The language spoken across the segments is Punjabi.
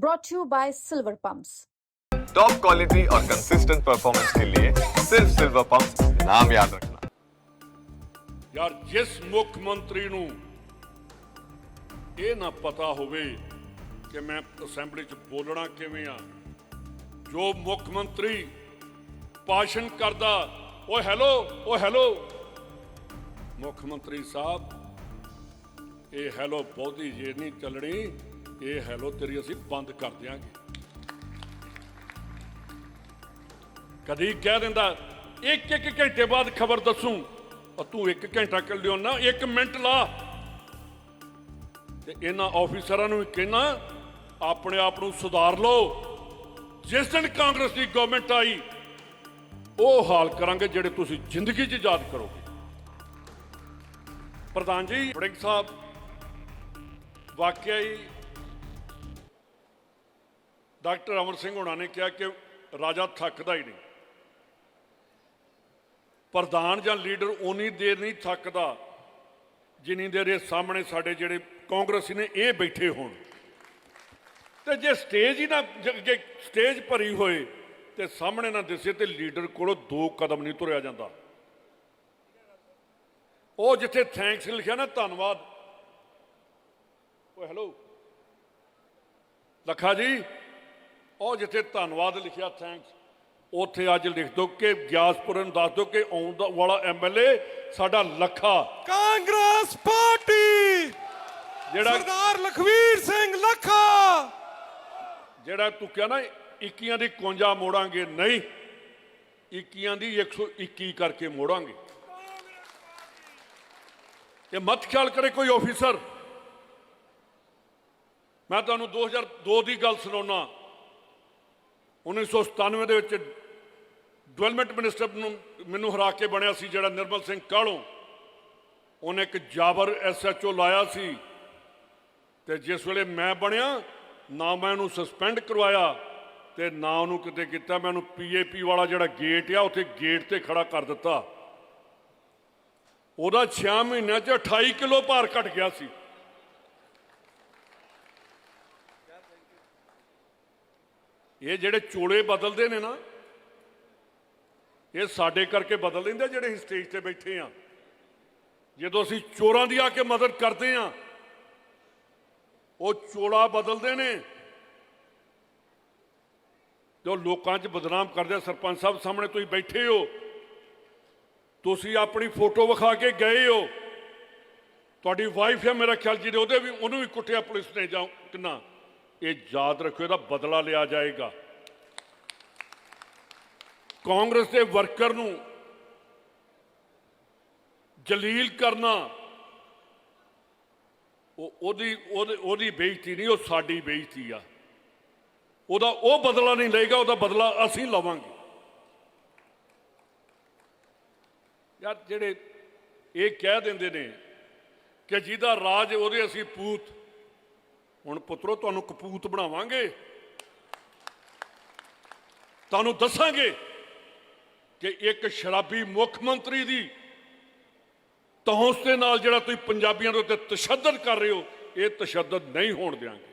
brought to you by Silver Pumps. Top quality और कंसिस्टेंट परफॉर्मेंस के लिए सिर्फ सिल्वर पंप नाम याद रखना ਯਾਰ ਜਿਸ ਮੁੱਖ ਮੰਤਰੀ ਨੂੰ ਇਹ ਨਾ ਪਤਾ ਹੋਵੇ ਕਿ ਮੈਂ ਅਸੈਂਬਲੀ 'ਚ ਬੋਲਣਾ ਕਿਵੇਂ ਆ ਜੋ ਮੁੱਖ ਮੰਤਰੀ ਭਾਸ਼ਣ ਕਰਦਾ ਓਏ ਹੈਲੋ ਓ ਹੈਲੋ ਮੁੱਖ ਮੰਤਰੀ ਸਾਹਿਬ ਇਹ ਹੈਲੋ ਬਹੁਤੀ ਜੇ ਨਹੀਂ ਚੱਲਣੀ ਇਹ ਹੈਲੋ, ਤੇਰੀ ਅਸੀਂ ਬੰਦ ਕਰ ਦਿਆਂਗੇ। ਕਦੀ ਕਹਿ ਦਿੰਦਾ, ਇੱਕ ਇੱਕ ਘੰਟੇ ਬਾਅਦ ਖਬਰ ਦੱਸੂ। ਤੂੰ ਇੱਕ ਘੰਟਾ ਕਰ ਲਿਓ ਨਾ, ਇੱਕ ਮਿੰਟ ਲਾ। ਤੇ ਇਹਨਾਂ ਆਫੀਸਰਾਂ ਨੂੰ ਵੀ ਕਹਿਣਾ, ਆਪਣੇ ਆਪ ਨੂੰ ਸੁਧਾਰ ਲਓ। ਜਿਸ ਦਿਨ ਕਾਂਗਰਸ ਦੀ ਗਵਰਨਮੈਂਟ ਆਈ, ਉਹ ਹਾਲ ਕਰਾਂਗੇ ਜਿਹੜੇ ਤੁਸੀਂ ਜ਼ਿੰਦਗੀ 'ਚ ਯਾਦ ਕਰੋਗੇ। ਪ੍ਰਧਾਨ ਜੀ ਵੜਿੰਗ ਸਾਹਿਬ, ਵਾਕਿਆ ਹੀ ਡਾਕਟਰ ਅਮਰ ਸਿੰਘ ਹੋਣਾ ਨੇ ਕਿਹਾ ਕਿ ਰਾਜਾ ਥੱਕਦਾ ਹੀ ਨਹੀਂ। ਪ੍ਰਧਾਨ ਜਾਂ ਲੀਡਰ ਉਨੀ ਦੇਰ ਨਹੀਂ ਥੱਕਦਾ ਜਿੰਨੀ ਦੇਰ ਇਹ ਸਾਹਮਣੇ ਸਾਡੇ ਜਿਹੜੇ ਕਾਂਗਰਸੀ ਨੇ ਇਹ ਬੈਠੇ ਹੋਣ। ਤੇ ਜੇ ਸਟੇਜ ਹੀ ਨਾ, ਜੇ ਸਟੇਜ ਭਰੀ ਹੋਏ ਤੇ ਸਾਹਮਣੇ ਨਾ ਦਿਸੇ ਤੇ ਲੀਡਰ ਕੋਲੋਂ ਦੋ ਕਦਮ ਨਹੀਂ ਤੁਰਿਆ ਜਾਂਦਾ। ਉਹ ਜਿੱਥੇ ਥੈਂਕਸ ਲਿਖਿਆ ਨਾ, ਧੰਨਵਾਦ। ਓਏ, ਹੈਲੋ। ਲਖਾ ਜੀ। ਉਹ ਜਿੱਥੇ ਧੰਨਵਾਦ ਲਿਖਿਆ ਥੈਂਕਸ ਉੱਥੇ ਅੱਜ ਲਿਖ ਦਿਓ ਕਿ ਗਿਆਸਪੁਰ ਨੂੰ ਦੱਸ ਦਿਓ ਕਿ ਆਉਣ ਦਾ ਵਾਲਾ ਐਮਐਲਏ ਸਾਡਾ ਲੱਖਾ। ਕਾਂਗਰਸ ਪਾਰਟੀ। ਜਿਹੜਾ ਸਰਦਾਰ ਲਖਵੀਰ ਸਿੰਘ ਲੱਖਾ। ਜਿਹੜਾ ਤੂੰ ਕਿਹਾ ਨਾ 21 ਦੀ 51 ਮੋੜਾਂਗੇ ਨਹੀਂ 21 ਦੀ 121 ਕਰਕੇ ਮੋੜਾਂਗੇ। ਇਹ ਮਤ ਖਿਆਲ ਕਰੇ ਕੋਈ ਆਫੀਸਰ ਮੈਂ ਤੁਹਾਨੂੰ 2002 ਦੀ ਗੱਲ ਸੁਣਾਉਣਾ 1997 ਦੇ ਵਿੱਚ ਡਿਵੈਲਪਮੈਂਟ ਮਿਨਿਸਟਰ ਨੂੰ ਮੈਨੂੰ ਹਰਾ ਕੇ ਬਣਿਆ ਸੀ ਜਿਹੜਾ ਨਿਰਮਲ ਸਿੰਘ ਕਾਹਲੋਂ? ਉਹਨੇ ਇੱਕ ਜਾਬਰ ਐਸਐਚਓ ਲਾਇਆ ਸੀ ਤੇ ਜਿਸ ਵੇਲੇ ਮੈਂ ਬਣਿਆ, ਨਾ ਮੈਂ ਉਹਨੂੰ ਸਸਪੈਂਡ ਕਰਵਾਇਆ ਤੇ ਨਾ ਉਹਨੂੰ ਕਿਤੇ ਕੀਤਾ। ਮੈਂ ਉਹਨੂੰ ਪੀਏਪੀ ਵਾਲਾ ਜਿਹੜਾ ਗੇਟ ਆ, ਉੱਥੇ ਗੇਟ ਤੇ ਖੜਾ ਕਰ ਦਿੱਤਾ। ਉਹਦਾ 6 ਮਹੀਨਿਆਂ 'ਚ 28 ਕਿਲੋ ਭਾਰ ਘਟ ਗਿਆ ਸੀ। ਇਹ ਜਿਹੜੇ ਚੋਲੇ ਬਦਲਦੇ ਨੇ ਨਾ, ਇਹ ਸਾਡੇ ਕਰਕੇ ਬਦਲ ਦਿੰਦੇ ਜਿਹੜੇ ਸਟੇਜ ਤੇ ਬੈਠੇ ਆ। ਜਦੋਂ ਅਸੀਂ ਚੋਰਾਂ ਦੀ ਆ ਕੇ ਮਦਦ ਕਰਦੇ ਆ, ਉਹ ਚੋਲਾ ਬਦਲਦੇ ਨੇ। ਜੋ ਲੋਕਾਂ 'ਚ ਬਦਨਾਮ ਕਰਦੇ ਸਰਪੰਚ ਸਾਹਿਬ ਸਾਹਮਣੇ ਤੁਸੀਂ ਬੈਠੇ ਹੋ। ਤੁਸੀਂ ਆਪਣੀ ਫੋਟੋ ਵਿਖਾ ਕੇ ਗਏ ਹੋ। ਤੁਹਾਡੀ ਵਾਈਫ ਹੈ ਮੇਰਾ ਖਿਆਲ ਜਿਹਦੇ, ਉਹਦੇ ਵੀ, ਉਹਨੂੰ ਵੀ ਕੁੱਟਿਆ ਪੁਲਿਸ ਨੇ ਜਾਂ ਕਿੰਨਾ। ਇਹ ਯਾਦ ਰੱਖਿਓ, ਇਹਦਾ ਬਦਲਾ ਲਿਆ ਜਾਏਗਾ। ਕਾਂਗਰਸ ਦੇ ਵਰਕਰ ਨੂੰ ਜਲੀਲ ਕਰਨਾ, ਉਹ ਉਹਦੀ ਉਹਦੀ ਬੇਇੱਜ਼ਤੀ ਨਹੀਂ, ਉਹ ਸਾਡੀ ਬੇਇੱਜ਼ਤੀ ਆ। ਉਹਦਾ ਉਹ ਬਦਲਾ ਨਹੀਂ ਲਏਗਾ, ਉਹਦਾ ਬਦਲਾ ਅਸੀਂ ਲਵਾਂਗੇ। ਯਾਰ, ਜਿਹੜੇ ਇਹ ਕਹਿ ਦਿੰਦੇ ਨੇ ਕਿ ਜਿਹਦਾ ਰਾਜ ਉਹਦੇ ਅਸੀਂ ਪੂਤ ਹੁਣ ਪੁੱਤਰੋ, ਤੁਹਾਨੂੰ ਕਪੂਤ ਬਣਾਵਾਂਗੇ। ਤੁਹਾਨੂੰ ਦੱਸਾਂਗੇ ਕਿ ਇੱਕ ਸ਼ਰਾਬੀ ਮੁੱਖ ਮੰਤਰੀ ਦੀ ਤਹੌਂਸ ਦੇ ਨਾਲ ਜਿਹੜਾ ਤੁਸੀਂ ਪੰਜਾਬੀਆਂ ਦੇ ਉੱਤੇ ਤਸ਼ੱਦਦ ਕਰ ਰਹੇ ਹੋ, ਇਹ ਤਸ਼ੱਦਦ ਨਹੀਂ ਹੋਣ ਦਿਆਂਗੇ।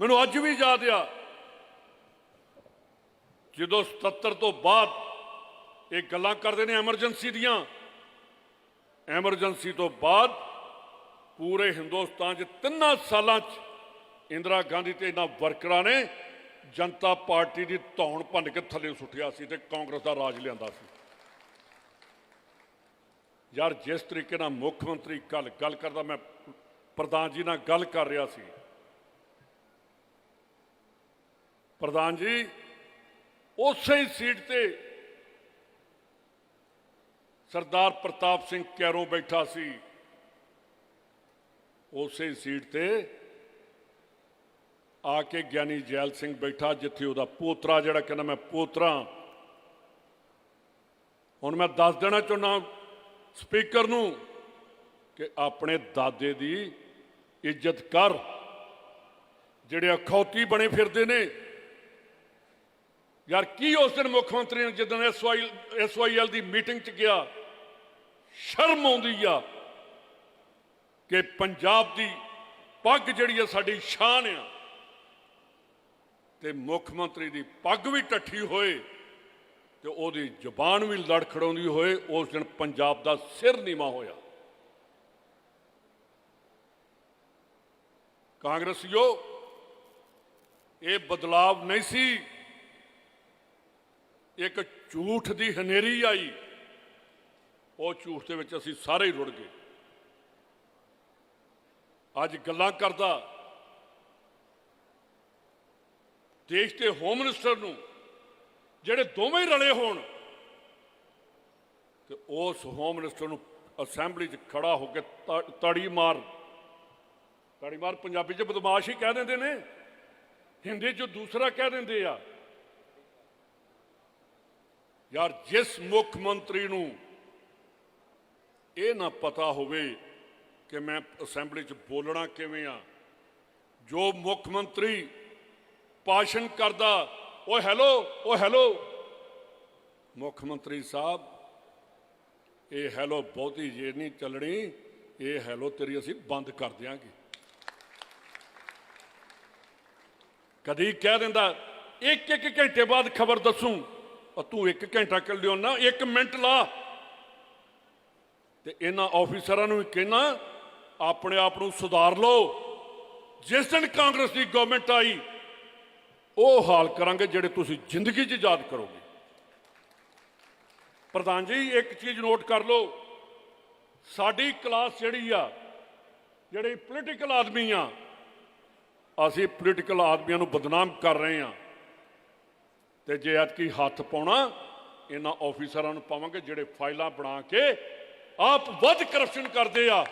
ਮੈਨੂੰ ਅੱਜ ਵੀ ਯਾਦ ਆ, ਜਦੋਂ 77 ਤੋਂ ਬਾਅਦ ਇਹ ਗੱਲਾਂ ਕਰਦੇ ਨੇ ਐਮਰਜੈਂਸੀ ਦੀਆਂ, ਐਮਰਜੈਂਸੀ ਤੋਂ ਬਾਅਦ ਪੂਰੇ ਹਿੰਦੁਸਤਾਨ 'ਚ ਤਿੰਨਾਂ ਸਾਲਾਂ 'ਚ ਇੰਦਰਾ ਗਾਂਧੀ ਤੇ ਇਹਨਾਂ ਵਰਕਰਾਂ ਨੇ ਜਨਤਾ ਪਾਰਟੀ ਦੀ ਧੌਣ ਭੰਨ ਕੇ ਥੱਲੇ ਸੁੱਟਿਆ ਸੀ ਤੇ ਕਾਂਗਰਸ ਦਾ ਰਾਜ ਲਿਆਂਦਾ ਸੀ। ਯਾਰ ਜਿਸ ਤਰੀਕੇ ਨਾਲ ਮੁੱਖ ਮੰਤਰੀ ਕੱਲ ਗੱਲ ਕਰਦਾ, ਮੈਂ ਪ੍ਰਧਾਨ ਜੀ ਨਾਲ ਗੱਲ ਕਰ ਰਿਹਾ ਸੀ। ਪ੍ਰਧਾਨ ਜੀ, ਉਸੇ ਹੀ ਸੀਟ ਤੇ ਸਰਦਾਰ ਪ੍ਰਤਾਪ ਸਿੰਘ ਕੈਰੋਂ ਬੈਠਾ ਸੀ। ਉਸੇ ਸੀਟ ਤੇ ਆ ਕੇ ਗਿਆਨੀ ਜੈਲ ਸਿੰਘ ਬੈਠਾ, ਜਿੱਥੇ ਉਹਦਾ ਪੋਤਰਾ, ਜਿਹੜਾ ਕਹਿੰਦਾ ਮੈਂ ਪੋਤਰਾ। ਹੁਣ ਮੈਂ ਦੱਸ ਦੇਣਾ ਚਾਹੁੰਦਾ ਸਪੀਕਰ ਨੂੰ ਕਿ ਆਪਣੇ ਦਾਦੇ ਦੀ ਇੱਜ਼ਤ ਕਰ। ਜਿਹੜੇ ਅਖੌਤੀ ਬਣੇ ਫਿਰਦੇ ਨੇ। ਯਾਰ ਕੀ ਉਸ ਦਿਨ ਮੁੱਖ ਮੰਤਰੀ ਨੇ ਜਦੋਂ ਐਸਵਾਈ ਐਸਵਾਈਐਲ ਦੀ ਮੀਟਿੰਗ 'ਚ ਗਿਆ, ਸ਼ਰਮ ਆਉਂਦੀ ਆ। ਕਿ ਪੰਜਾਬ ਦੀ ਪੱਗ ਜਿਹੜੀ ਹੈ ਸਾਡੀ ਸ਼ਾਨ ਆ। ਤੇ ਮੁੱਖ ਮੰਤਰੀ ਦੀ ਪੱਗ ਵੀ ਟੱਠੀ ਹੋਏ ਤੇ ਉਹਦੀ ਜ਼ੁਬਾਨ ਵੀ ਲੜਖੜਾਉਂਦੀ ਹੋਏ, ਉਸ ਦਿਨ ਪੰਜਾਬ ਦਾ ਸਿਰ ਨੀਵਾ ਹੋਇਆ। ਕਾਂਗਰਸੀਓ, ਇਹ ਬਦਲਾਵ ਨਹੀਂ ਸੀ। ਇੱਕ ਝੂਠ ਦੀ ਹਨੇਰੀ ਆਈ। ਉਹ ਝੂਠ ਦੇ ਵਿੱਚ ਅਸੀਂ ਸਾਰੇ ਹੀ ਰੁੜ ਗਏ। ਅੱਜ ਗੱਲਾਂ ਕਰਦਾ। ਦੇਸ਼ ਦੇ ਹੋਮ ਮਿਨਿਸਟਰ ਨੂੰ, ਜਿਹੜੇ ਦੋਵੇਂ ਰਲੇ ਹੋਣ, ਤੇ ਉਸ ਹੋਮ ਮਿਨਿਸਟਰ ਨੂੰ ਅਸੈਂਬਲੀ 'ਚ ਖੜਾ ਹੋ ਕੇ ਤ- ਤੜੀ ਮਾਰ। ਤੜੀ ਮਾਰ ਪੰਜਾਬੀ 'ਚ ਬਦਮਾਸ਼ ਹੀ ਕਹਿ ਦਿੰਦੇ ਨੇ। ਹਿੰਦੀ 'ਚ ਦੂਸਰਾ ਕਹਿ ਦਿੰਦੇ ਆ। ਯਾਰ, ਜਿਸ ਮੁੱਖ ਮੰਤਰੀ ਨੂੰ ਇਹ ਨਾ ਪਤਾ ਹੋਵੇ ਕਿ ਮੈਂ ਅਸੈਂਬਲੀ 'ਚ ਬੋਲਣਾ ਕਿਵੇਂ ਆ? ਜੋ ਮੁੱਖ ਮੰਤਰੀ ਭਾਸ਼ਣ ਕਰਦਾ ਓ ਹੈਲੋ ਓ ਹੈਲੋ। ਮੁੱਖ ਮੰਤਰੀ ਸਾਹਿਬ, ਇਹ ਹੈਲੋ ਬਹੁਤੀ ਜੇ ਨਹੀਂ ਚੱਲਣੀ, ਇਹ ਹੈਲੋ ਤੇਰੀ ਅਸੀਂ ਬੰਦ ਕਰ ਦਿਆਂਗੇ। ਕਦੀ ਕਹਿ ਦਿੰਦਾ, ਇੱਕ ਇੱਕ ਘੰਟੇ ਬਾਅਦ ਖਬਰ ਦੱਸੂ। ਤੂੰ ਇੱਕ ਘੰਟਾ ਕਰ ਲਿਓ ਨਾ, ਇੱਕ ਮਿੰਟ ਲਾ। ਤੇ ਇਹਨਾਂ ਆਫੀਸਰਾਂ ਨੂੰ ਵੀ ਕਹਿਣਾ ਆਪਣੇ ਆਪ ਨੂੰ ਸੁਧਾਰ ਲਓ। ਜਿਸ ਦਿਨ ਕਾਂਗਰਸ ਦੀ ਗਵਰਨਮੈਂਟ ਆਈ, ਉਹ ਹਾਲ ਕਰਾਂਗੇ ਜਿਹੜੇ ਤੁਸੀਂ ਜ਼ਿੰਦਗੀ 'ਚ ਯਾਦ ਕਰੋਗੇ। ਪ੍ਰਧਾਨ ਜੀ, ਇੱਕ ਚੀਜ਼ ਨੋਟ ਕਰ ਲਓ। ਸਾਡੀ ਕਲਾਸ ਜਿਹੜੀ ਆ, ਜਿਹੜੇ ਪੋਲੀਟੀਕਲ ਆਦਮੀ ਆ, ਅਸੀਂ ਪੋਲੀਟੀਕਲ ਆਦਮੀਆਂ ਨੂੰ ਬਦਨਾਮ ਕਰ ਰਹੇ ਆ। ਤੇ ਜੇ ਅੱਜ ਕੀ ਹੱਥ ਪਾਉਣਾ, ਇਹਨਾਂ ਆਫੀਸਰਾਂ ਨੂੰ ਪਾਵਾਂਗੇ ਜਿਹੜੇ ਫਾਈਲਾਂ ਬਣਾ ਕੇ ਆਪ ਵੱਧ ਕਰਪਸ਼ਨ ਕਰਦੇ ਆ।